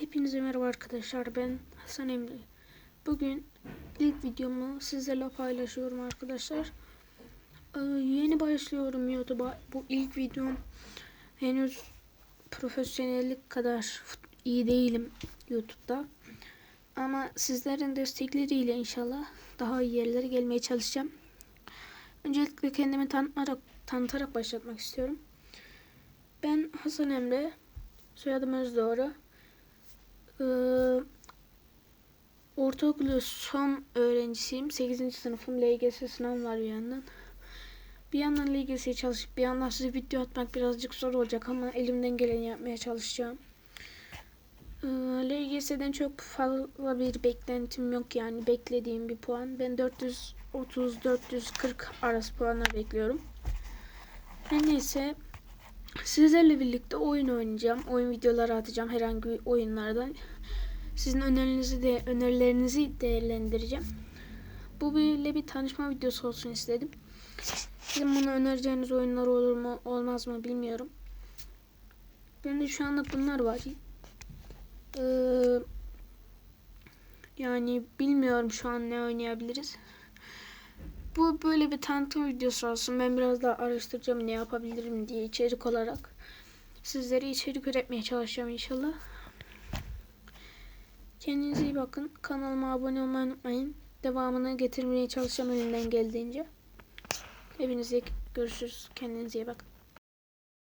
Hepinize merhaba arkadaşlar ben Hasan Emre. Bugün ilk videomu sizlerle paylaşıyorum arkadaşlar. Ee, yeni başlıyorum YouTube'a. Bu ilk videom henüz profesyonellik kadar iyi değilim YouTube'da. Ama sizlerin destekleriyle inşallah daha iyi yerlere gelmeye çalışacağım. Öncelikle kendimi tanıtarak, tanıtarak başlatmak istiyorum. Ben Hasan Emre. Soyadım Özdoğru. Ee, ortaokulu son öğrencisiyim. 8. sınıfım. LGS sınavım var bir yandan. Bir yandan LGS'ye çalışıp bir yandan size video atmak birazcık zor olacak ama elimden geleni yapmaya çalışacağım. Ee, LGS'den çok fazla bir beklentim yok yani beklediğim bir puan. Ben 430-440 arası puanlar bekliyorum. Her neyse Sizlerle birlikte oyun oynayacağım. Oyun videoları atacağım herhangi bir oyunlardan. Sizin önerilerinizi de önerilerinizi değerlendireceğim. Bu böyle bir tanışma videosu olsun istedim. Sizin bunu önereceğiniz oyunlar olur mu olmaz mı bilmiyorum. Bende şu anlık bunlar var. Ee, yani bilmiyorum şu an ne oynayabiliriz. Bu böyle bir tanıtım videosu olsun. Ben biraz daha araştıracağım ne yapabilirim diye içerik olarak. Sizlere içerik üretmeye çalışacağım inşallah. Kendinize iyi bakın. Kanalıma abone olmayı unutmayın. Devamını getirmeye çalışacağım elimden geldiğince. Hepinize görüşürüz. Kendinize iyi bakın.